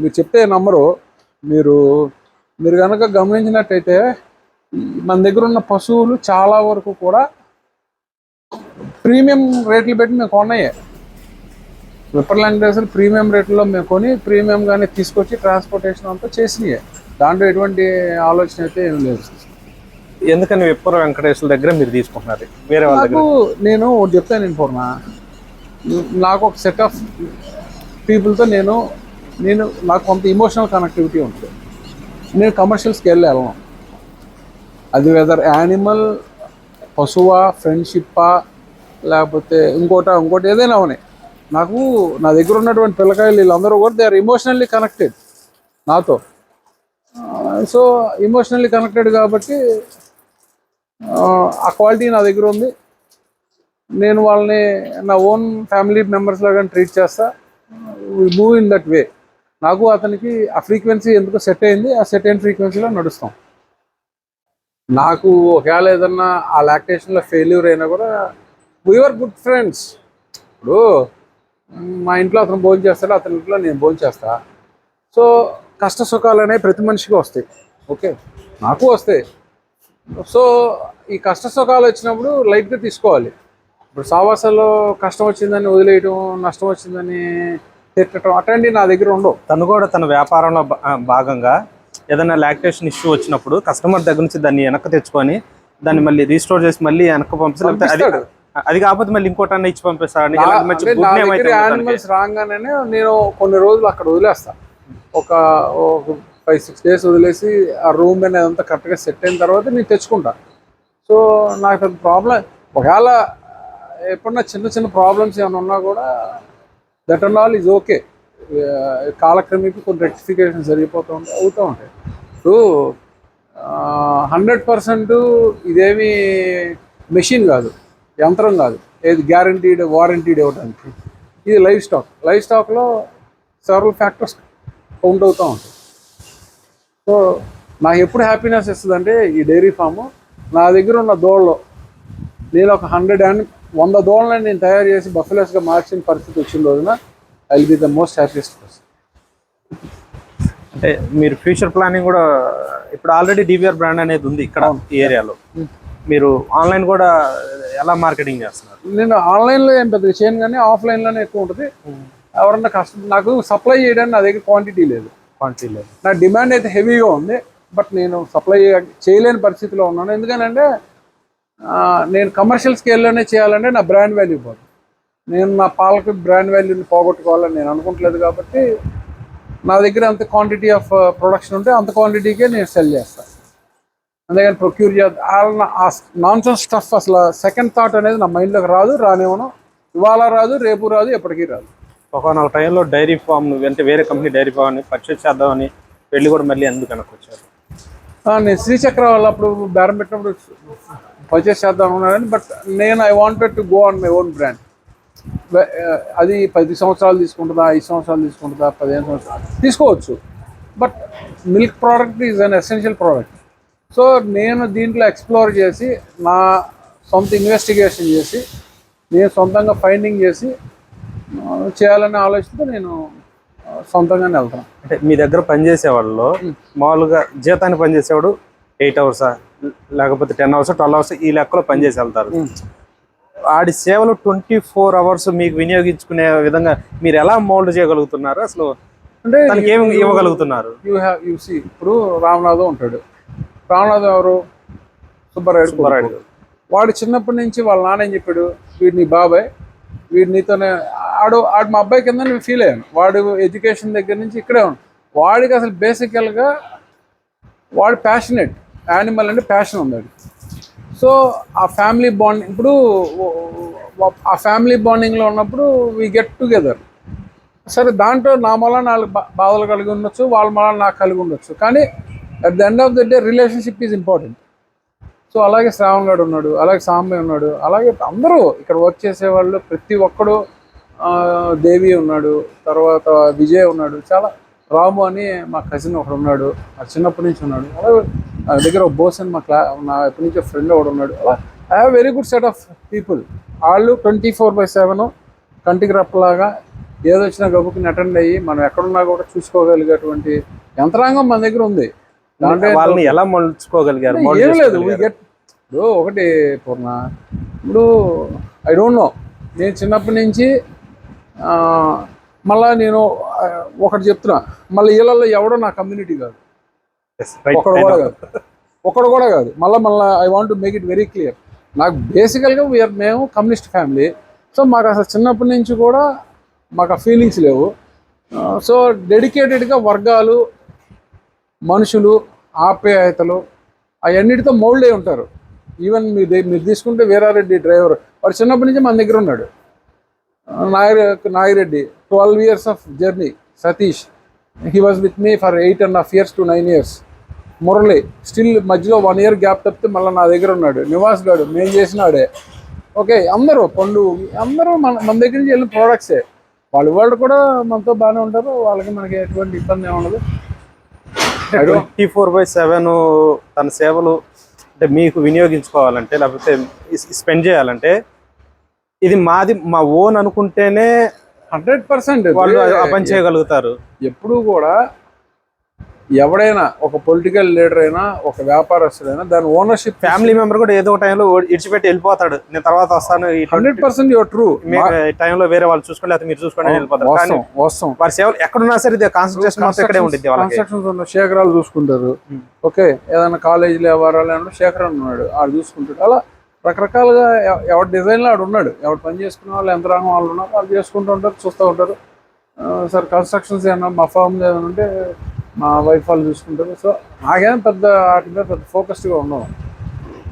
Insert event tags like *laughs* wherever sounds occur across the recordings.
మీరు చెప్తే నమ్మరు. మీరు మీరు కనుక గమనించినట్టయితే మన దగ్గర ఉన్న పశువులు చాలా వరకు కూడా ప్రీమియం రేట్లు పెట్టి మేము కొన్నాయే. విప్పర్ లాంగ్వేజ్లు ప్రీమియం రేట్లో మేము కొని ప్రీమియంగానే తీసుకొచ్చి ట్రాన్స్పోర్టేషన్ అంతా చేసినాయే. దాంట్లో ఎటువంటి ఆలోచన అయితే ఏం లేదు. ఎందుకని విప్పర వెంకటేశ్వర దగ్గర మీరు తీసుకుంటున్నారు? వేరే వాళ్ళ దగ్గర? నాకు నేను చెప్తాను నేను పూర్ణ. నాకు ఒక సెట్ ఆఫ్ పీపుల్తో నేను నేను నాకు కొంత ఇమోషనల్ కనెక్టివిటీ ఉంటుంది. నేను కమర్షియల్ స్కేల్లో వెళ్ళను. అది వెదర్ యానిమల్ పశువా ఫ్రెండ్షిప్పా లేకపోతే ఇంకోట ఇంకోటి ఏదైనా ఉన్నాయి. నాకు నా దగ్గర ఉన్నటువంటి పిల్లకాయలు వీళ్ళందరూ కూడా దే ఆర్ ఇమోషనల్లీ కనెక్టెడ్ నాతో. సో ఇమోషనల్లీ కనెక్టెడ్ కాబట్టి uh, ఆ, ఆ క్వాలిటీ నా దగ్గర ఉంది. నేను వాళ్ళని నా ఓన్ ఫ్యామిలీ మెంబర్స్ లాగా ట్రీట్ చేస్తా. మూవ్ ఇన్ దట్ వే నాకు అతనికి ఆ ఫ్రీక్వెన్సీ ఎందుకు సెట్ అయింది ఆ సెట్ అయిన ఫ్రీక్వెన్సీలో నడుస్తాం. నాకు ఒకవేళ ఏదన్నా ఆ లాక్టేషన్లో ఫెయిల్యూర్ అయినా కూడా వీఆర్ గుడ్ ఫ్రెండ్స్ ఇప్పుడు మా ఇంట్లో అతను భోజనం చేస్తాడు అతని ఇంట్లో నేను భోజనం చేస్తా. సో కష్ట సుఖాలు అనేవి ప్రతి మనిషికి వస్తాయి. ఓకే? నాకు వస్తాయి. సో ఈ కష్ట సుఖాలు వచ్చినప్పుడు లైట్గా తీసుకోవాలి. ఇప్పుడు సావాసాల్లో కష్టం వచ్చిందని వదిలేయటం నష్టం వచ్చిందని తిట్టడం అట్లాంటివి నా దగ్గర ఉండవు. తను కూడా తన వ్యాపారంలో భాగంగా ఏదైనా లాక్టేషన్ ఇష్యూ వచ్చినప్పుడు కస్టమర్ దగ్గర నుంచి దాన్ని వెనక్కి తెచ్చుకొని దాన్ని మళ్ళీ రీస్టోర్ చేసి మళ్ళీ వెనక్కి పంపిస్తే లేకపోతే అది కాకపోతే మళ్ళీ ఇంకోటన్నా ఇచ్చి పంపిస్తాడు. నా- మంచి అంటే గుడ్ నా నేమ్ దగ్గర అయితే ఉంది తనకి. యానిమల్స్ రాగానే నేను కొన్ని రోజులు అక్కడ వదిలేస్తా. ఒక ఫైవ్ సిక్స్ డేస్ వదిలేసి ఆ రూమ్ అనేది అంతా కరెక్ట్గా సెట్ అయిన తర్వాత నేను తెచ్చుకుంటా. సో నాకు ప్రాబ్లం ఒకవేళ ఎప్పుడన్నా చిన్న చిన్న ప్రాబ్లమ్స్ ఏమైనా ఉన్నా కూడా that and all is okay కాలక్రమేపీ కొన్ని రెక్టిఫికేషన్ జరిగిపోతూ ఉంటాయి అవుతూ ఉంటాయి. ఇప్పుడు హండ్రెడ్ పర్సెంట్ ఇదేమి మెషిన్ కాదు యంత్రం కాదు. ఏది గ్యారంటీడ్ వారంటీడ్ ఇవ్వడానికి ఇది లైవ్ స్టాక్ లైవ్ స్టాక్లో సెవరల్ ఫ్యాక్టర్స్ కౌంట్ అవుతూ ఉంటాయి. సో నాకు ఎప్పుడు హ్యాపీనెస్ ఇస్తుందంటే ఈ డైరీ ఫాము నా దగ్గర ఉన్న దోళ్ళు నేను ఒక హండ్రెడ్ అండ్ వంద దోళ్ళని నేను తయారు చేసి బఫెలోస్గా మార్చిన పరిస్థితి వచ్చిన రోజున I will be the most happiest person అంటే మీరు ఫ్యూచర్ ప్లానింగ్ కూడా ఇప్పుడు ఆల్రెడీ డివిఆర్ బ్రాండ్ అనేది ఉంది ఇక్కడ ఈ ఏరియాలో. మీరు ఆన్లైన్ కూడా ఎలా మార్కెటింగ్ చేస్తున్నారు? నేను ఆన్లైన్లో ఏం పెద్దగా చేయను కానీ ఆఫ్లైన్లోనే ఎక్కువ ఉంటుంది. ఎవరన్నా కష్టం నాకు సప్లై చేయడానికి నా దగ్గర క్వాంటిటీ లేదు. క్వాంటిటీ లేదు. నా డిమాండ్ అయితే హెవీగా ఉంది బట్ నేను సప్లై చేయలేని పరిస్థితిలో ఉన్నాను. ఎందుకంటే నేను కమర్షియల్ స్కేల్లోనే చేయాలంటే నా బ్రాండ్ వాల్యూ పోదు. నేను నా పాలకు బ్రాండ్ వాల్యూని పోగొట్టుకోవాలని నేను అనుకుంటలేదు కాబట్టి నా దగ్గర అంత క్వాంటిటీ ఆఫ్ ప్రొడక్షన్ ఉంటే అంత క్వాంటిటీకే నేను సెల్ చేస్తాను అందుకని ప్రొక్యూర్ ఆ నాన్ సెన్స్ స్టఫ్ అసలు సెకండ్ థాట్ అనేది నా మైండ్లోకి రాదు రానివ్వను ఇవాళ రాదు రేపు రాదు ఎప్పటికీ రాదు. ఒకనొక టైంలో డైరీ ఫామ్ అంటే వేరే కంపెనీ డైరీ ఫామ్ని పర్చేస్ చేద్దామని వెళ్ళి కూడా మళ్ళీ ఎందుకు వెనక్కి వచ్చారు? నేను శ్రీచక్ర వాళ్ళు అప్పుడు బేరం పెట్టినప్పుడు పర్చేస్ చేద్దాం ఉన్నానని బట్ నేను I wanted to go on my own brand అది పది సంవత్సరాలు తీసుకుంటుందా ఐదు సంవత్సరాలు తీసుకుంటుందా పదిహేను సంవత్సరాలు తీసుకోవచ్చు. But milk product is an essential product so నేను దీంట్లో ఎక్స్ప్లోర్ చేసి నా సొంత ఇన్వెస్టిగేషన్ చేసి నేను సొంతంగా ఫైండింగ్ చేసి చేయాలనే ఆలోచనతో నేను సొంతంగానే వెళ్తాను అంటే మీ దగ్గర పనిచేసే వాళ్ళు మామూలుగా జీతాన్ని పనిచేసేవాడు ఎయిట్ అవర్సా లేకపోతే టెన్ అవర్స్ ట్వెల్వ్ అవర్స్ ఈ లెక్కలో పనిచేసి వెళ్తారు. ఆడి సేవలు ట్వంటీ ఫోర్ అవర్స్ మీకు వినియోగించుకునే విధంగా మీరు ఎలా మోల్డ్ చేయగలుగుతున్నారు? అసలు అంటే దానికి ఏమి ఇవ్వగలుగుతున్నారు? యూ హ్యావ్ యూ సీ ఇప్పుడు రామనాథం ఉంటాడు. రామనాథం ఎవరు? సుబ్బారాయుడు సుబ్బారాయుడు. వాడు చిన్నప్పటి నుంచి వాళ్ళ నాన్న ఏం చెప్పాడు? వీడు నీ బాబాయ్ వీడు నీతోనే ఆడు ఆడు మా అబ్బాయి కింద నేను ఫీల్ అయ్యాను. వాడు ఎడ్యుకేషన్ దగ్గర నుంచి ఇక్కడే ఉన్నాడు. వాడికి అసలు బేసికల్గా వాడు ప్యాషనెట్ యానిమల్ అంటే ప్యాషన్ ఉంది సో ఆ ఫ్యామిలీ బాండ్ ఇప్పుడు ఆ ఫ్యామిలీ బాండింగ్లో ఉన్నప్పుడు వీ గెట్ టుగెదర్ సరే దాంట్లో నా మూల నాలుగు బా- బాధలు కలిగి ఉండొచ్చు వాళ్ళ మూల నాకు కలిగి ఉండొచ్చు. కానీ at the end of the day relationship is important so అలాగే శ్రావణ్ గారు ఉన్నాడు అలాగే సాంబయ్య ఉన్నాడు అలాగే అందరూ ఇక్కడ వర్క్ చేసేవాళ్ళు ప్రతి ఒక్కడు దేవి ఉన్నాడు తర్వాత విజయ్ ఉన్నాడు చాలా రాము అని మా కజిన్ ఒకడు ఉన్నాడు మా చిన్నప్పటి నుంచి ఉన్నాడు. అలాగే నా దగ్గర ఒక బోస్ అని మా క్లా నా ఎప్పటి నుంచో ఫ్రెండ్ ఒకడు ఉన్నాడు. I have very good set of people వాళ్ళు ట్వంటీ ఫోర్ బై సెవెన్ కంటికి రప్పలాగా ఏది వచ్చినా అటెండ్ అయ్యి మనం ఎక్కడున్నా కూడా చూసుకోగలిగేటువంటి యంత్రాంగం మన దగ్గర ఉంది. వాళ్ళని ఎలా మలుచుకోగలిగారు? ఏం లేదు get- ఇప్పుడు ఒకటి పూర్ణ ఇప్పుడు ఐ డోంట్ నో నేను చిన్నప్పటి నుంచి మళ్ళా నేను ఒకటి చెప్తున్నా. మళ్ళీ వీళ్ళల్లో ఎవడో నా కమ్యూనిటీ కాదు. ఒకడు కూడా కాదు. ఒకడు కూడా కాదు. మళ్ళీ మళ్ళీ I want to make it very clear నాకు బేసికల్గా వీఆర్ మేము కమ్యూనిస్ట్ ఫ్యామిలీ సో మాకు అసలు చిన్నప్పటి నుంచి కూడా మాకు ఆ ఫీలింగ్స్ లేవు. సో డెడికేటెడ్గా వర్గాలు మనుషులు ఆప్యాయతలు అవన్నిటితో మౌల్డ్ అయి ఉంటారు. ఈవెన్ మీరు మీరు తీసుకుంటే వీరారెడ్డి డ్రైవర్ వాడు చిన్నప్పటి నుంచి మన దగ్గర ఉన్నాడు. Nair Nagireddy twelve years of journey Satish. He was with me for eight and half years to nine years Murali still మధ్యలో వన్ ఇయర్ గ్యాప్ తప్పితే మళ్ళీ నా దగ్గర ఉన్నాడు. నివాస్ గాడు మేము చేసినాడే ఓకే అందరూ పండు అందరూ మన మన దగ్గర నుంచి వెళ్ళిన ప్రోడక్ట్సే వాళ్ళు వాళ్ళు కూడా మనతో బాగానే ఉంటారు. వాళ్ళకి మనకి ఎటువంటి ఇబ్బంది ఏమి ఉండదు. ట్వంటీ ఫోర్ బై సెవెన్ తన సేవలు అంటే మీకు వినియోగించుకోవాలంటే లేకపోతే స్పెండ్ చేయాలంటే ఇది మాది మా ఓన్ అనుకుంటేనే హండ్రెడ్ పర్సెంట్ వాళ్ళు పని చేయగలుగుతారు. ఎప్పుడూ కూడా ఎవడైనా ఒక పొలిటికల్ లీడర్ అయినా ఒక వ్యాపారస్తుడైనా దాని ఓనర్షిప్ ఫ్యామిలీ మెంబర్ కూడా ఏదో ఒక టైంలో ఇడిచిపెట్టి వెళ్ళిపోతాడు. నేను తర్వాత వస్తాను హండ్రెడ్ పర్సెంట్ యువర్ ట్రూ టైంలో వేరే వాళ్ళు చూసుకోండి లేకపోతే మీరు చూసుకోండి వెళ్ళిపోతారు వాస్తవం వారి సేవలు ఎక్కడున్నా సరే ఇది కాన్సన్ట్రేషన్ ఇక్కడే ఉంటుంది కన్స్ట్రక్షన్స్ శేఖరాలు చూసుకుంటారు. Hmm. ఓకే ఏదైనా కాలేజీలో వ్యవహారాలు ఏమన్నా శేఖర్ ఉన్నాడు ఆడు చూసుకుంటాడు. అలా రకరకాలుగా ఎవరి డిజైన్లో ఆడు ఉన్నాడు. ఎవరు పని చేసుకునే వాళ్ళు యంత్రాంగం వాళ్ళు ఉన్నారు వాళ్ళు చేసుకుంటూ ఉంటారు చూస్తూ ఉంటారు. సార్ కన్స్ట్రక్షన్స్ ఏమన్నా మా ఫామ్ ఏమైనా ఉంటే మా వైఫ్ వాళ్ళు చూసుకుంటారు. సో నాకేం పెద్ద వాటి మీద పెద్ద ఫోకస్డ్గా ఉన్నాం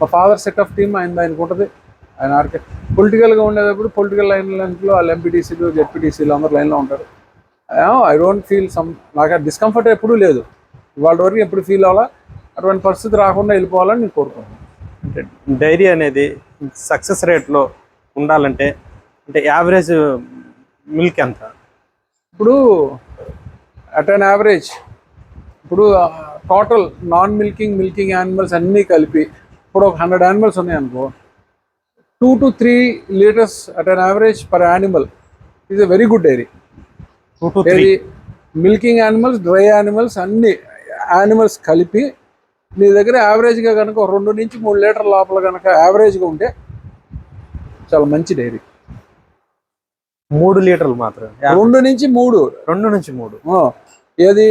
మా ఫాదర్ సెట్ ఆఫ్ టీమ్ ఆయన ఆయనకు ఉంటుంది. ఆయన ఆర్కే పొలిటికల్గా ఉండేటప్పుడు పొలిటికల్ లైన్ లైన్లో వాళ్ళు ఎంపీటీసీలు జెడ్పీటీసీలు అందరు లైన్లో ఉంటారు. ఐ డోంట్ ఫీల్ సమ్ నాకు డిస్కంఫర్ట్ ఎప్పుడూ లేదు. వాళ్ళ వరకు ఎప్పుడు ఫీల్ అవ్వాలా? అటువంటి పరిస్థితి రాకుండా వెళ్ళిపోవాలని నేను కోరుకుంటున్నాను. డైరీ అనేది సక్సెస్ రేట్లో ఉండాలంటే అంటే యావరేజ్ మిల్క్ ఎంత? ఇప్పుడు అట్ అన్ యావరేజ్ ఇప్పుడు total non milking milking animals అన్నీ కలిపి ఇప్పుడు ఒక హండ్రెడ్ యానిమల్స్ ఉన్నాయి అనుకో two to three litres at an average per animal is a very good dairy. ఏది మిల్కింగ్ యానిమల్స్ డ్రై యానిమల్స్ అన్ని యానిమల్స్ కలిపి నీ దగ్గర యావరేజ్గా కనుక రెండు నుంచి మూడు లీటర్ లోపల కనుక యావరేజ్గా ఉంటే చాలా మంచి డైరీ మూడు లీటర్లు మాత్రం యా- రెండు నుంచి మూడు. రెండు నుంచి మూడు. ఏది?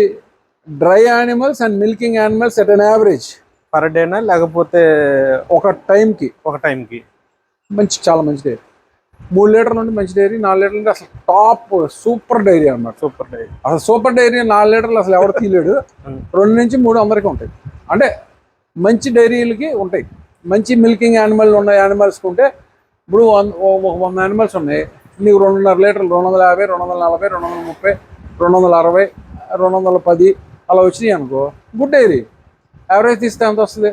Dry animals and milking animals at an average per డేనా లేకపోతే ఒక టైంకి. ఒక టైంకి. మంచి చాలా మంచి డైరీ మూడు లీటర్ల నుండి మంచి డైరీ నాలుగు లీటర్ల నుండి అసలు టాప్ సూపర్ డైరీ అన్నమాట. సూపర్ డైరీ అసలు సూపర్ డైరీ నాలుగు లీటర్లు అసలు ఎవరు తీయలేడు. *laughs* రెండు నుంచి మూడు అందరికీ ఉంటాయి. అంటే మంచి డైరీలకి ఉంటాయి. మంచి మిల్కింగ్ యానిమల్ ఉన్న యానిమల్స్కి ఉంటే ఇప్పుడు వన్- ఒక వంద యానిమల్స్ ఉన్నాయి. నీకు రెండున్నర లీటర్లు రెండు వందల యాభై రెండు వందల నలభై రెండు వందల ముప్పై రెండు వందల అరవై రెండు వందల పది అలా వచ్చినాయి అనుకో గుడ్ డైరీ. యావరేజ్ తీస్తే ఎంత వస్తుంది?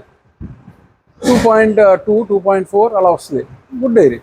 Two point two two point four అలా వస్తుంది. Good dairy.